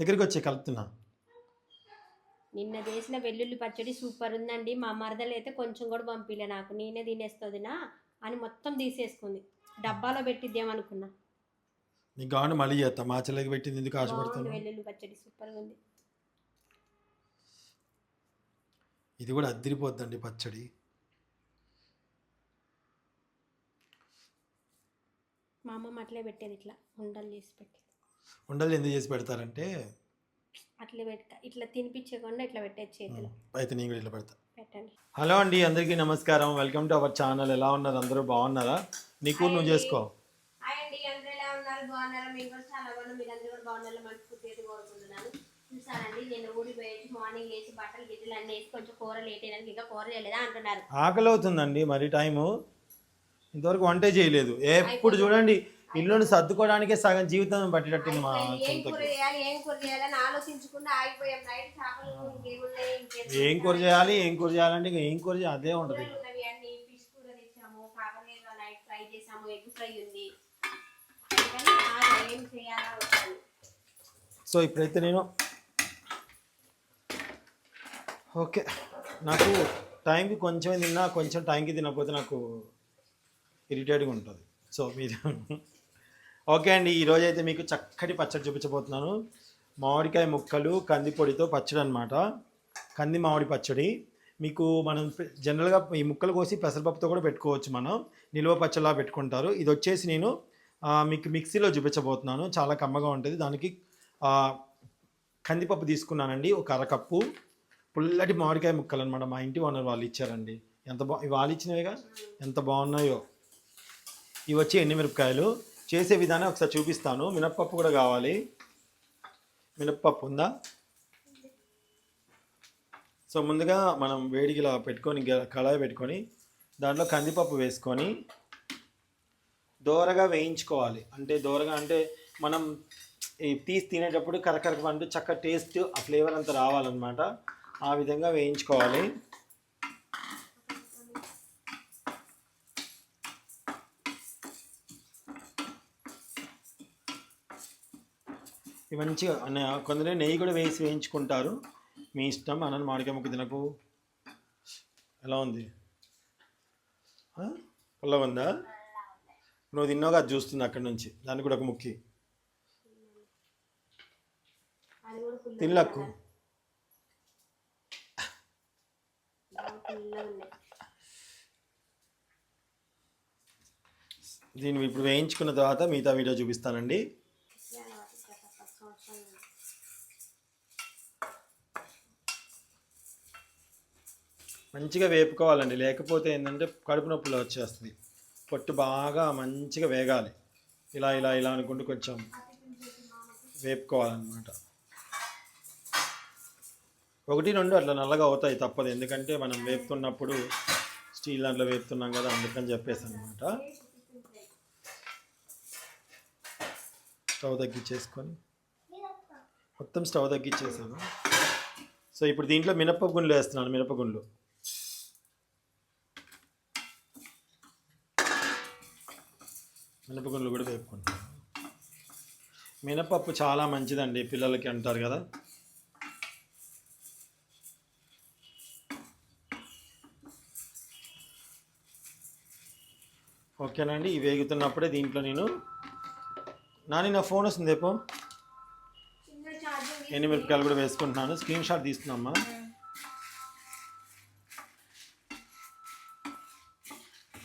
దగ్గరికి వచ్చి కలుపుతున్నా. నిన్న చేసిన వెల్లుల్లి పచ్చడి సూపర్ ఉందండి. మా మరదలు అయితే కొంచెం కూడా పంపిలే నాకు. నేనే తినేస్తుందినా అని మొత్తం తీసేసుకుంది. డబ్బాలో పెట్టిద్దామనుకున్నా నీకు కావాలి మళ్ళీ చేస్తా మా చెల్లెకి పెట్టింది. ఎందుకు బాగుంది ఆశపడుతున్నా వెల్లుల్లి పచ్చడి సూపర్గా ఉంది. ఇది కూడా అద్దరిపోద్దండి పచ్చడి. మా అమ్మమ్మ అట్లే పెట్టేది ఇట్లా. ఉండలు చేసి పెట్టేది ఉండలు ఎందుకు చేసి పెడతారంటే? అట్లే పెట్ట ఇట్లా తినిపించకుండా ఇట్లా పెట్టేది చేతిలో. అయితే నేను కూడా ఇట్లా పెడతా. పెట్టండి. హలో అండి అందరికీ నమస్కారం. Welcome to our channel. ఎలా ఉన్నారు? అందరూ బాగున్నారా? నీకు నువ్వు చేసుకో. హాయ్ అండి అందరూ ఎలా ఉన్నారు? బాగున్నారా? మేము కూడా చాలా బాగున్నాం. బాగున్నారా కోరుకుంటున్నాను. నేను మార్నింగ్ లేచి బట్టలు గిట్టలు అన్నీ వేసి కొంచెం కూర లేట్ అయినాక ఇంకా కూర చేయలేదా అంటున్నారు. ఆకలి అవుతుందండి మరి టైము. ఇంతవరకు వంటే చేయలేదు. ఎప్పుడు చూడండి ఇల్లుని సర్దుకోవడానికే సగం జీవితం పట్టేటట్టుంది మా ఏం కూర చేయాలి ఏం కూర చేయాలంటే ఇంకా ఏం కూర చేయాలి అదే వచ్చాను సో ఇప్పుడైతే నేను ఓకే నాకు టైంకి కొంచెం తిన్నా కొంచెం టైంకి తినకపోతే నాకు ఇరిటేట్గా ఉంటుంది. సో మీరు ఓకే అండి ఈరోజు అయితే మీకు చక్కటి పచ్చడి చూపించబోతున్నాను. మామిడికాయ ముక్కలు కంది పొడితో పచ్చడి అనమాట కంది మామిడి పచ్చడి. మీకు మనం జనరల్గా ఈ ముక్కలు కోసి పెసరపప్పుతో కూడా పెట్టుకోవచ్చు మనం. నిల్వ పచ్చడిలా పెట్టుకుంటారు. ఇది వచ్చేసి నేను మీకు మిక్సీలో చూపించబోతున్నాను. చాలా కమ్మగా ఉంటుంది. దానికి కందిపప్పు తీసుకున్నానండి. ఒక అరకప్పు. పుల్లటి మామిడికాయ ముక్కలు అనమాట మా ఇంటి ఓనర్ వాళ్ళు ఇచ్చారండి. ఎంత బా ఇవి వాళ్ళు ఇచ్చినవిగా? ఎంత బాగున్నాయో. ఇవి వచ్చి ఎండుమిరపకాయలు చేసే విధానం ఒకసారి చూపిస్తాను. మినప్పప్పు కూడా కావాలి. మినప్పప్పు ఉందా? సో ముందుగా మనం వేడికి ఇలా పెట్టుకొని కళాయి పెట్టుకొని దాంట్లో కందిపప్పు వేసుకొని దోరగా వేయించుకోవాలి. అంటే దోరగా అంటే మనం ఈ తీసి తినేటప్పుడు కరకరకు పండు చక్క టేస్ట్ ఆ ఫ్లేవర్ అంతా రావాలన్నమాట. ఆ విధంగా వేయించుకోవాలి. మంచిగా కొందరే కొందరు నెయ్యి కూడా వేసి వేయించుకుంటారు. మీ ఇష్టం అన్నది మామిడికాయ ముక్క తినకు. ఎలా ఉంది? ఆ? పుల్లగా ఉందా? నువ్వు తిన్నావు అది చూస్తుంది అక్కడ నుంచి. దానికి కూడా ఒక ముక్కి. తినలక్కు. తినలకు దీన్ని ఇప్పుడు వేయించుకున్న తర్వాత మిగతా వీడియో చూపిస్తానండి. మంచిగా వేపుకోవాలండి. లేకపోతే ఏంటంటే కడుపు నొప్పులు వచ్చేస్తుంది పొట్టు బాగా మంచిగా వేగాలి. ఇలా ఇలా ఇలా అనుకుంటూ కొంచెం వేపుకోవాలన్నమాట. ఒకటి రెండు అట్లా నల్లగా అవుతాయి తప్పదు. ఎందుకంటే మనం వేపుతున్నప్పుడు స్టీల్ దాంట్లో వేపుతున్నాం కదా అందుకని చెప్పేసి అనమాట స్టవ్ తగ్గించేసుకొని మొత్తం స్టవ్ తగ్గించేసాను. సో ఇప్పుడు దీంట్లో మినపగుండ్లు వేస్తున్నాను మినపగుండ్లు మినపగుండ్లు కూడా వేపుకుంటాను మినపప్పు చాలా మంచిదండి పిల్లలకి అంటారు కదా. ఓకేనండి ఇవి వేగుతున్నప్పుడే దీంట్లో నేను నాని నా ఫోన్ వస్తుంది ఏపో ఎన్ని మిరపకాయలు కూడా వేసుకుంటున్నాను. స్క్రీన్ షాట్ తీస్తున్నామ్మా.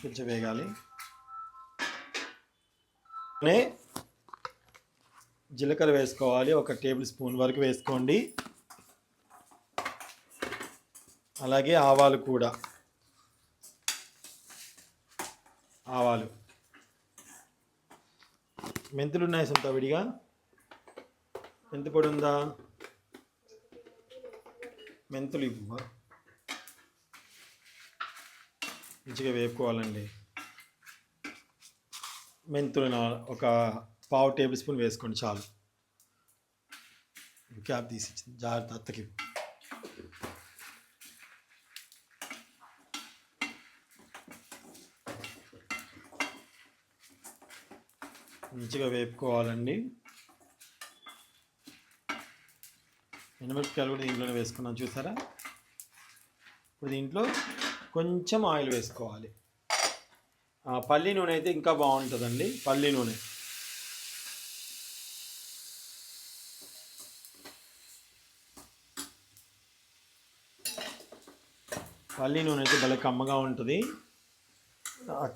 కొంచెం వేగాలి. జీలకర్ర వేసుకోవాలి. ఒక టేబుల్ స్పూన్ వరకు వేసుకోండి. అలాగే ఆవాలు కూడా. ఆవాలు. మెంతులు ఉన్నాయి సొంత విడిగా. మెంతి పొడి ఉందా? మెంతులు ఇవ్వ. మంచిగా వేపుకోవాలండి. మెంతులు ఒక పావు టేబుల్ స్పూన్ వేసుకోండి చాలు. క్యాప్ తీసి జాగ్రత్త అత్తకి. మంచిగా వేపుకోవాలండి. ఎండుమిరపకాయలు కూడా దీంట్లోనే వేసుకున్నాను చూసారా? ఇప్పుడు దీంట్లో కొంచెం ఆయిల్ వేసుకోవాలి. పల్లి నూనె అయితే ఇంకా బాగుంటుందండి పల్లి నూనె. పల్లి నూనె అయితే భలే కమ్మగా ఉంటుంది.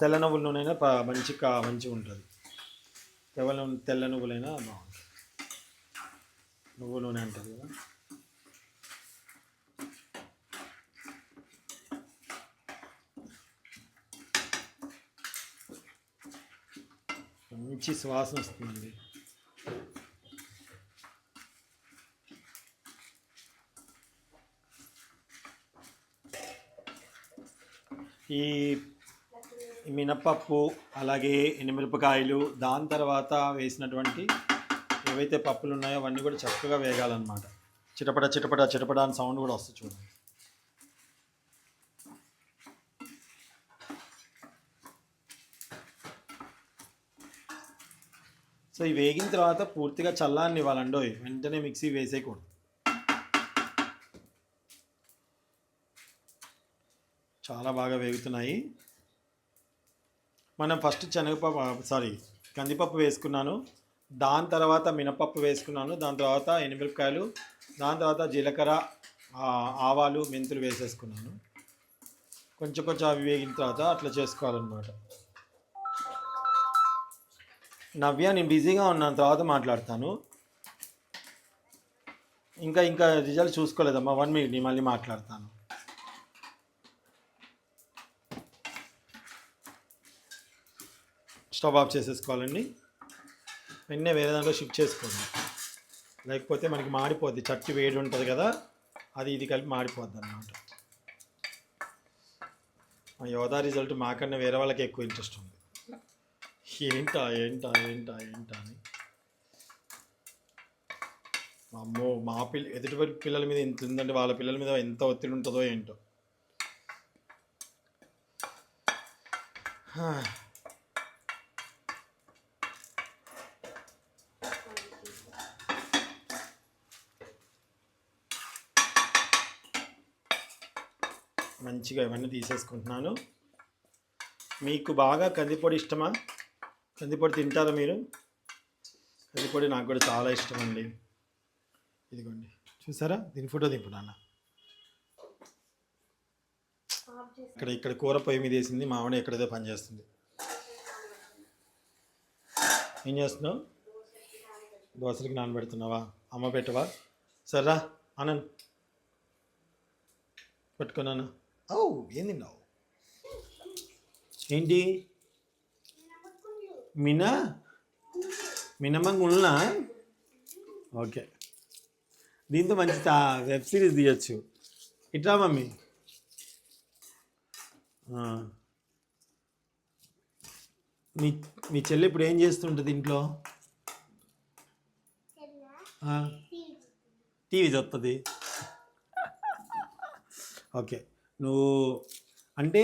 తెల్ల నువ్వుల నూనె అయినా మంచి మంచిగా ఉంటుంది. తెల్ల తెల్ల నువ్వులైనా బాగుంటుంది నువ్వు నూనె అంటారు కదా. మంచి సువాసన వస్తుంది. ఈ మినపప్పు అలాగే ఎండుమిరపకాయలు దాని తర్వాత వేసినటువంటి ఏవైతే పప్పులు ఉన్నాయో అవన్నీ కూడా చక్కగా వేగాలన్నమాట. చిటపట చిటపట చిటపట అని సౌండ్ కూడా వస్తుంది చూడండి. సో ఇవి వేగిన తర్వాత పూర్తిగా చల్లాన్ని ఇవ్వాలండో వెంటనే మిక్సీ వేసేయకూడదు. చాలా బాగా వేగుతున్నాయి. మనం ఫస్ట్ శనగపప్పు సారీ కందిపప్పు వేసుకున్నాను. దాని తర్వాత మినపప్పు వేసుకున్నాను. దాని తర్వాత ఎనిమిరపకాయలు దాని తర్వాత జీలకర్ర ఆవాలు మెంతులు వేసేసుకున్నాను. కొంచెం కొంచెం అవి వేగిన తర్వాత అట్లా చేసుకోవాలన్నమాట. నవ్య నేను బిజీగా ఉన్నాను తర్వాత మాట్లాడతాను. ఇంకా ఇంకా రిజల్ట్ చూసుకోలేదమ్మా. వన్ మినిట్ నేను మళ్ళీ మాట్లాడతాను. స్టవ్ ఆఫ్ చేసేసుకోవాలండి. వెంటనే వేరే దాంట్లో షిఫ్ట్ చేసుకోండి. లేకపోతే మనకి మాడిపోద్ది. చట్టి వేడి ఉంటుంది కదా అది ఇది కలిపి మాడిపోద్ది అన్నమాట యోధా రిజల్ట్ మాకన్నా వేరే వాళ్ళకి ఎక్కువ ఇంట్రెస్ట్ ఉంది. ఏంటా ఏంటా ఏంటా ఏంటా అని. అమ్మో మా పిల్ల ఎదుటి పిల్లల మీద ఎంత ఉందంటే వాళ్ళ పిల్లల మీద ఎంత ఒత్తిడి ఉంటుందో ఏంటో. మంచిగా ఇవన్నీ తీసేసుకుంటున్నాను. మీకు బాగా కందిపొడి ఇష్టమా? కందిపొడి తింటారా మీరు? కందిపొడి నాకు కూడా చాలా ఇష్టం అండి ఇదిగోండి. చూసారా? దీని ఫోటో దింపు నాన్న. ఇక్కడ ఇక్కడ కూర పొయ్యి మీద వేసింది. ఆవిడ ఎక్కడైతే పనిచేస్తుంది ఏం చేస్తున్నావు? దోశలకి నానబెడుతున్నావా? అమ్మ పెట్టవా? సర్రా ఆనంద్. పట్టుకున్నాను ఓ ఏం తిన్నావు? ఏంటి? మినా? మినమంగుల్నా ఓకే. దీంతో మంచి వెబ్ సిరీస్ తీయచ్చు. ఇట్లా మమ్మీ. మీ మీ చెల్లి ఇప్పుడు ఏం చేస్తుంటుంది ఇంట్లో? టీవీ చూస్తుంది ఓకే. నువ్వు అంటే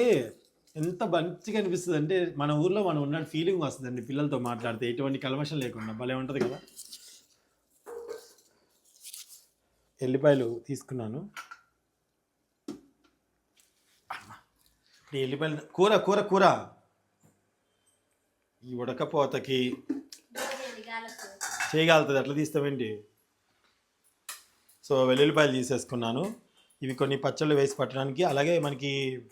ఎంత మంచిగా అనిపిస్తుంది అంటే మన ఊర్లో మనం ఉన్న ఫీలింగ్ వస్తుందండి పిల్లలతో మాట్లాడితే. ఎటువంటి కల్మషం లేకుండా. భలే ఉంటుంది కదా? ఎల్లిపాయలు తీసుకున్నాను. ఈ ఎల్లిపాయలు కూర కూర కూర. ఈ ఉడకపోతకి చేయగలుగుతుంది అట్లా తీస్తామేంటి? సో వెల్లుల్లిపాయలు తీసేసుకున్నాను. ఇవి కొన్ని పచ్చళ్ళు వేసి పట్టడానికి. అలాగే మనకి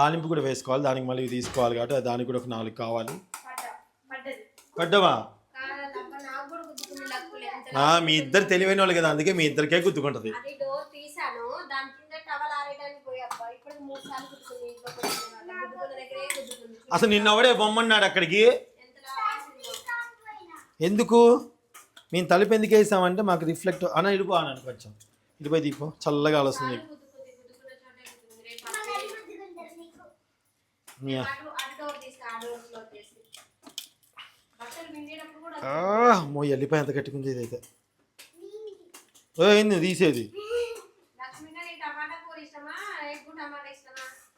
తాలింపు కూడా వేసుకోవాలి. దానికి మళ్ళీ తీసుకోవాలి కాబట్టి దానికి కూడా ఒక నాలుగు కావాలి. పడ్డ పడ్డది. పడ్డవా? కాదబ్బా నాకు కూడా గుద్దుకుంది లక్కులు ఎంత ఆ, మీ ఇద్దరు తెలివైన వాళ్ళు కదా అందుకే మీ ఇద్దరికే గుర్తుకుంటుంది అసలు నిన్న ఎవడే బొమ్మన్నాడు అక్కడికి. ఎందుకు? మేము తలుపు ఎందుకు వేసామంటే మాకు రిఫ్లెక్ట్ అన్న ఇడిపో అన్నాను కొంచెం. ఇడిపోయి దీపో. చల్లగా వస్తుంది గుద్దుకుంది గుద్దుకున్న చోటే గుద్దుకుంది రేపు అటు మీ అటు అటు డోర్ తీసి ఆ డోర్ క్లోజ్ చేసి బట్టలు విండేటప్పుడు కూడా ఆ, మో వెళ్ళిపోయి ఎంత కట్టుకుంది ఇదైతే ఏంది తీసేది?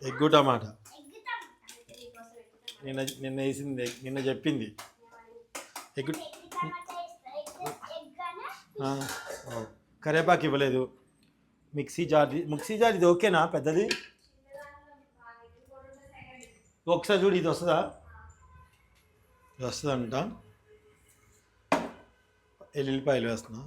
ఎగ్గు టమాటా నిన్న నిన్న వేసింది నిన్న చెప్పింది. ఎగ్గు. కరేపాకు ఇవ్వలేదు. మిక్సీ జార్ మిక్సీ జార్ ఇది ఓకేనా పెద్దది? ఒకసారి చూడు ఇది వస్తుందా? ఇది వస్తుందంట ఎల్లుల్లిపాయలు వేస్తున్నా.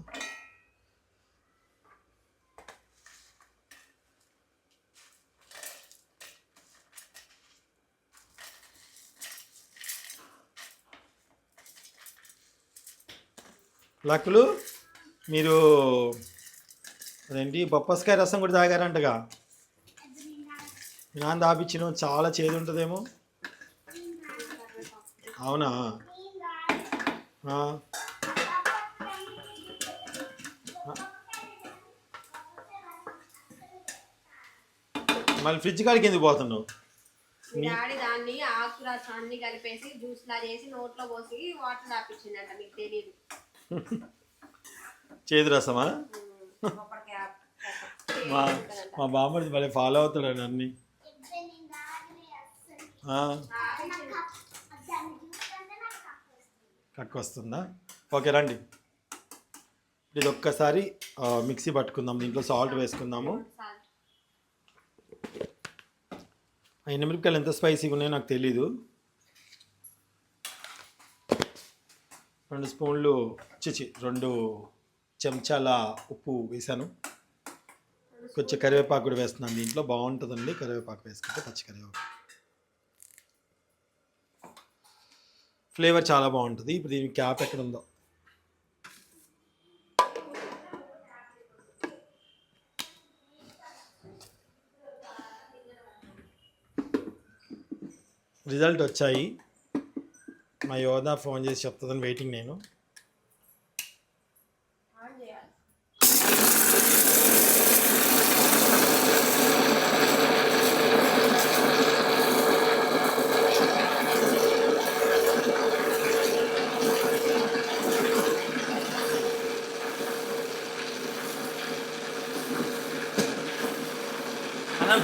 లక్కులు మీరు అదేంటి బొప్పస్కాయ రసం కూడా తాగారంటగా. నాన్న దాపిచ్చిన చాలా చేదు ఉంటుందేమో అవునా. మళ్ళీ ఫ్రిడ్జ్ కాడికి ఎందుకు పోతున్నావు? డాడీ దాన్ని ఆకుర అన్ని కలిపేసి జ్యూస్ లా చేసి నోట్లో పోసి వాటర్ తాపించిందంట మీకు తెలియదు చేదు రసమా? మా మా బామ్మడి భలే ఫాలో అవుతాడు అన్ని. కక్కు వస్తుందా ఓకే రండి. ఇది ఒక్కసారి మిక్సీ పట్టుకుందాం. దీంట్లో సాల్ట్ వేసుకుందాము. ఎండుమిరపకాయలు ఎంత స్పైసీగా ఉన్నాయో నాకు తెలీదు. రెండు స్పూన్లు చిచి రెండు చెంచాల ఉప్పు వేసాను కొంచెం కరివేపాకు కూడా వేస్తున్నాను దీంట్లో. బాగుంటుందండి. కరివేపాకు వేసుకుంటే పచ్చి కరివేపాకు. ఫ్లేవర్ చాలా బాగుంటుంది. ఇప్పుడు దీని క్యాప్ ఎక్కడ ఉందో రిజల్ట్ వచ్చాయి. మా యోధ ఫోన్ చేసి చెప్తుందని వెయిటింగ్ నేను.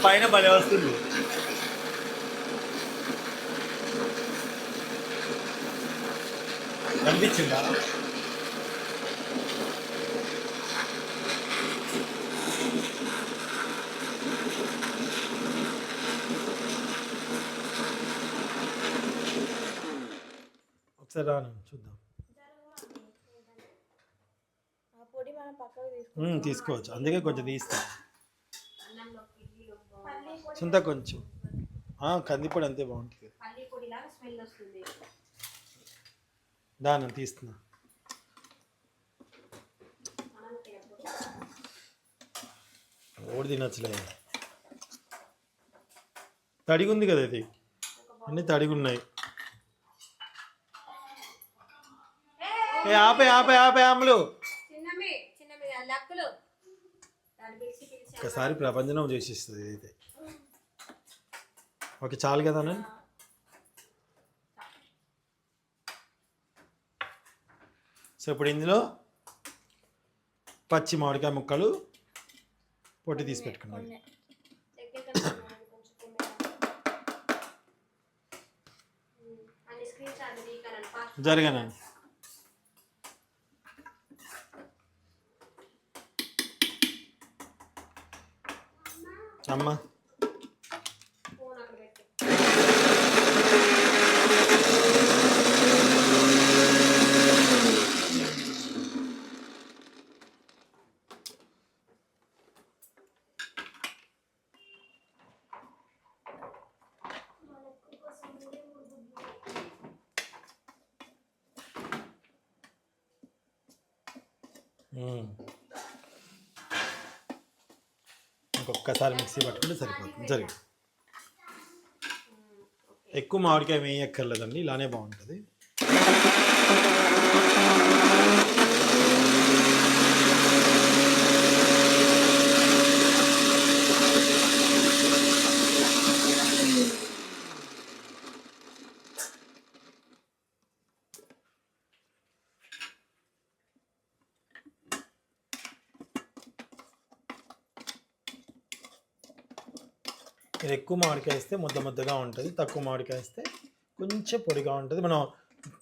పైన భలే వస్తుంది కనిపించిందా? ఒకసారి రాను చూద్దాం. ఆ పొడి మనం పక్కకు తీసుకుంటాం ఉమ్, తీసుకోవచ్చు. అందుకే కొంచెం తీస్తా అన్నంలోకి ఇడ్లీలోకి పల్లి పొడి చింత కొంచెం. ఆ, కందిపొడి అంతే బాగుంటుంది. దాని తీస్తున్నా. ఓడి తినచ్చులే. తడిగి ఉంది కదా ఇది. అన్ని తడిగి ఉన్నాయి ఏ ఆపే ఆపే ఆపే ఆమెలు చిన్నమి చిన్నమి లక్కులు దాన్ని పిలిచి పిలిచి ఒకసారి ప్రపంచం చేసిస్తుంది ఇదైతే. ఓకే చాలు కదా నేను సో ఇప్పుడు ఇందులో పచ్చి మామిడికాయ ముక్కలు పొట్టి తీసి పెట్టుకున్నాను దగ్గర అమ్మ ఫోన్ ఒక్కసారి మిక్సీ పట్టుకుంటే సరిపోతుంది. జరిగింది. ఎక్కువ మామిడికాయ వేయక్కర్లేదండి ఇలానే బాగుంటుంది. మీరు ఎక్కువ మామిడికాయ వేస్తే ముద్ద ముద్దగా ఉంటుంది తక్కువ మామిడికాయ వేస్తే కొంచెం పొడిగా ఉంటుంది. మనం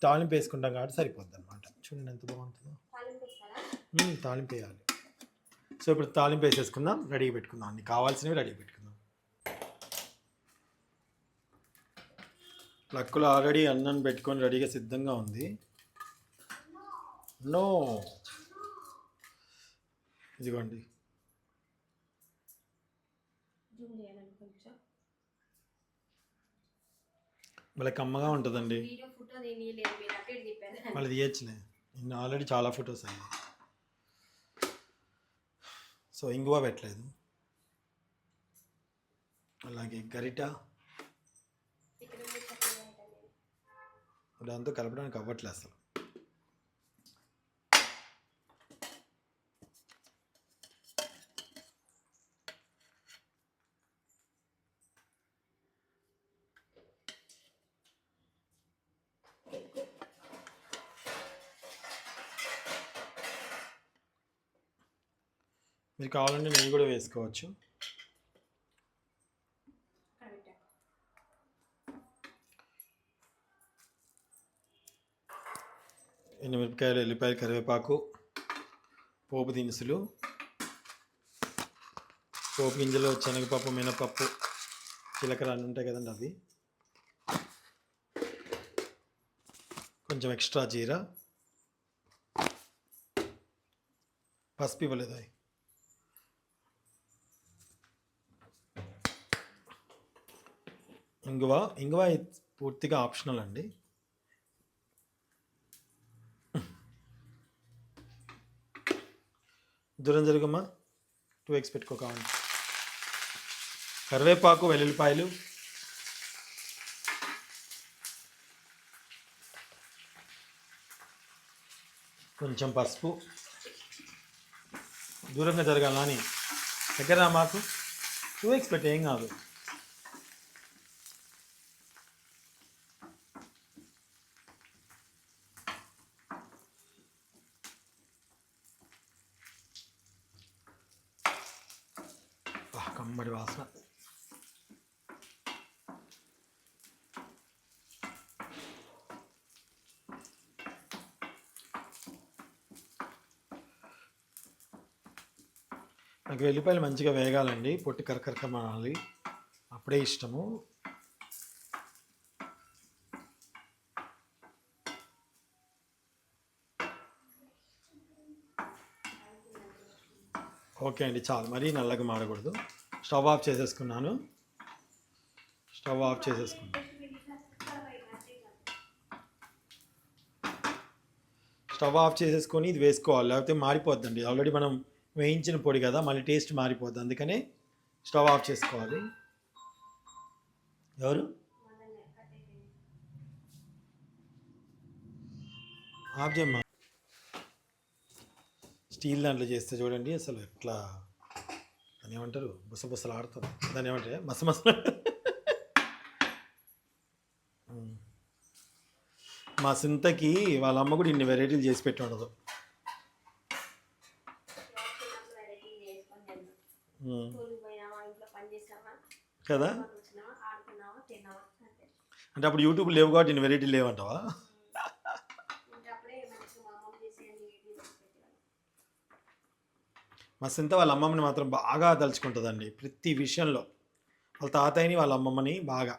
తాలింపు వేసుకుంటాం కాబట్టి సరిపోద్ది అనమాట చూడండి ఎంత బాగుంటుందో. తాలింపు వేయాలి. సో ఇప్పుడు తాలింపు వేసేసుకుందాం రెడీగా పెట్టుకుందాం. అన్ని కావాల్సినవి రెడీ పెట్టుకుందాం. లక్కులు ఆల్రెడీ అన్నం పెట్టుకొని రెడీగా సిద్ధంగా ఉంది. నో. ఇదిగోండి. మళ్ళీ కమ్మగా ఉంటుందండి. మళ్ళీ తీయచ్చులే. ఇన్ని ఆల్రెడీ చాలా ఫొటోస్ అయ్యాయి. సో ఇంగువ పెట్టలేదు. అలాగే గరిట. దాంతో కలపడానికి అవ్వట్లేదు అసలు. మీరు కావాలంటే నెయ్యి కూడా వేసుకోవచ్చు. అక్కడ ఎండుమిరపకాయలు ఎల్లిపాయలు కరివేపాకు పోపు దినుసులు పోపు గింజలు శనగపప్పు మినపప్పు జీలకర్ర అన్నీ ఉంటాయి కదండి అవి. కొంచెం ఎక్స్ట్రా జీరా పసుపు ఇవ్వలేదు అవి. ఇంగువ ఇంగువ పూర్తిగా ఆప్షనల్ అండి. దూరం జరుగుమ్మా టూ ఎక్స్ పెట్టుకో కావాలి. కరివేపాకు వెల్లుల్లిపాయలు. కొంచెం పసుపు. దూరంగా జరగాలని. దగ్గర మాకు? టూ ఎక్స్ పెట్టి ఏం కాదు ఆ, కమ్మడి వాసన నాకు వెల్లిపాయలు మంచిగా వేగాలండి. పొట్టి కరకరకమాలి. అప్పుడే ఇష్టము. ఓకే అండి చాలు. మరీ నల్లగా మాడకూడదు. స్టవ్ ఆఫ్ చేసేసుకున్నాను. స్టవ్ ఆఫ్ చేసేసుకున్నాను. స్టవ్ ఆఫ్ చేసేసుకొని ఇది వేసుకోవాలి. లేకపోతే మారిపోద్దండి ఆల్రెడీ మనం వేయించిన పొడి కదా మళ్ళీ టేస్ట్ మారిపోద్ది. అందుకనే స్టవ్ ఆఫ్ చేసుకోవాలి. ఎవరు? ఆఫ్ చేయమ్మా. స్టీల్ దాంట్లో చేస్తే చూడండి అసలు ఎట్లా దాన్ని ఏమంటారు? బుసబుసలు ఆడుతుంది దాన్ని ఏమంటారు? మస మస. మా సింతకి వాళ్ళ అమ్మ కూడా ఇన్ని వెరైటీలు చేసి పెట్టి ఉండదు చిన్నప్పుడు వెరైటీ చేసుకొని తిన్నాం. ఉమ్. స్కూల్కి పోయినామా ఇంట్లో పని చేసినామా కదా? అంటే అప్పుడు యూట్యూబ్ లేవు కాబట్టి ఇన్ని వెరైటీలు లేవంటావా? మా సింత వాళ్ళ అమ్మమ్మని మాత్రం బాగా తలుచుకుంటుందండి ప్రతి విషయంలో. వాళ్ళ తాతయ్యని వాళ్ళ అమ్మమ్మని బాగా.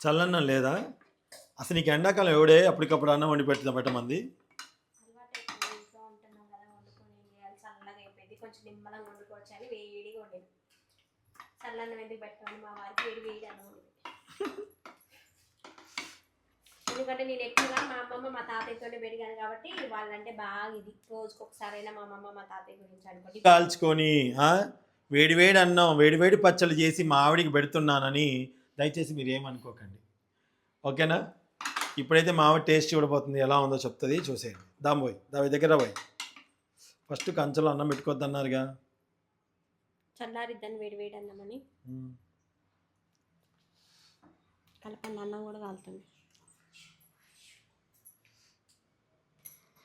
చల్లన్నం లేదా? అసలు నీకు ఎండాకాలం ఎవడే అప్పటికప్పుడు అన్నం వండి పెట్టిన పెట్టమంది అలవాటు అయిపోయింది ఇంట్లో ఉంటున్నాం కదా వండుకొని ఏం చేయాలి చల్లగా అయిపోయింది కొంచెం నిమ్మలంగా వండుకోవచ్చు అని వేడిగా వండింది చల్లన్నం ఎందుకు పెట్టాను మా వారికి వేడి వేడి అన్నం వండి ఎందుకంటే నేను ఎక్కువగా మా అమ్మమ్మ మా తాతయ్యతోనే పెరిగాను కాబట్టి వాళ్ళంటే బాగా ఇది. రోజుకి ఒకసారైనా మా అమ్మమ్మ మా తాతయ్య గురించి అనుకోండి కాల్చుకొని ఆ, వేడి వేడి అన్నం వేడి వేడి పచ్చళ్ళు చేసి మా ఆవిడికి పెడుతున్నానని దయచేసి మీరు ఏమనుకోకండి. ఓకేనా? ఇప్పుడైతే మా ఆవిడ టేస్ట్ చూడబోతుంది ఎలా ఉందో చెప్తుంది చూసేయండి. దామ్ పోయి దాని దగ్గర పోయి. ఫస్ట్ కంచెలో అన్నం పెట్టుకోవద్దు అన్నారుగా చల్లారిద్దని వేడి వేడి అన్నమని. కలపండి అన్నం కూడా కాలుతుంది.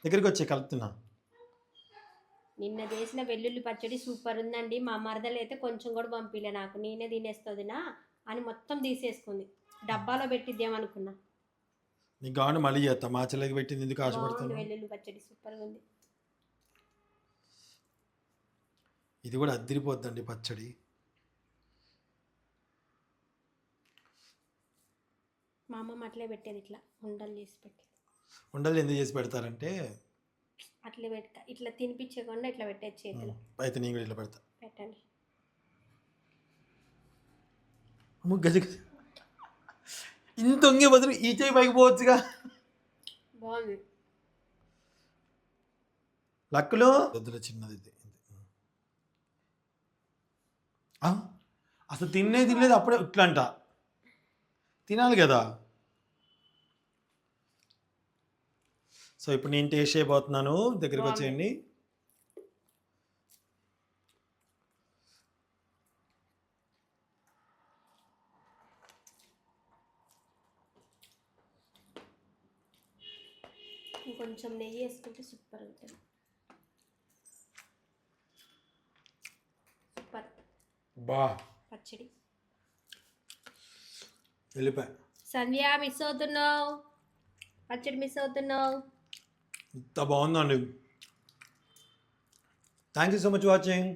దగ్గరికి వచ్చి కలుపుతున్నా. నిన్న చేసిన వెల్లుల్లి పచ్చడి సూపర్ ఉందండి. మా మరదలు అయితే కొంచెం కూడా పంపిలే నాకు. నేనే తినేస్తుందినా అని మొత్తం తీసేసుకుంది. డబ్బాలో పెట్టిద్దామనుకున్నా. నీకు కావాలి మళ్ళీ చేస్తా మా చెల్లెకి పెట్టింది ఎందుకు బాగుంది ఆశపడతాను వెల్లుల్లి పచ్చడి సూపర్గా ఉంది. ఇది కూడా అద్దరిపోద్దండి పచ్చడి. మా అమ్మమ్మ అట్లే పెట్టేది ఇట్లా ఉండలు చేసి పెట్టేది. ఉండలు ఎందుకు చేసి పెడతారంటే? అట్లే పెట్ట ఇట్లా తినిపించకుండా ఇట్లా పెట్టేది చేతిలో. అయితే నేను కూడా ఇట్లా పెడతా. పెట్టండి. గజ. ఇంత వంగే బదులు ఈ చేయి పైకి పోవచ్చుగా బాగుంది లక్కులో వద్దులే చిన్నది ఇది ఇది. ఆ? అసలు తినే తినలేదు అప్పుడే ఇట్లా అంట తినాలి కదా సో ఇప్పుడు నేను టేస్ట్ చేయబోతున్నాను దగ్గరికి. వచ్చేయండి ఇంకొంచెం నెయ్యి వేసుకుంటే సూపర్ ఉంటుంది. సూపర్. బా. పచ్చడి. వెళ్ళిపోయా సంధ్య మిస్ అవుతున్నావు? పచ్చడి మిస్ అవుతున్నావు? ఇంత బాగుందండి. Thank you so much watching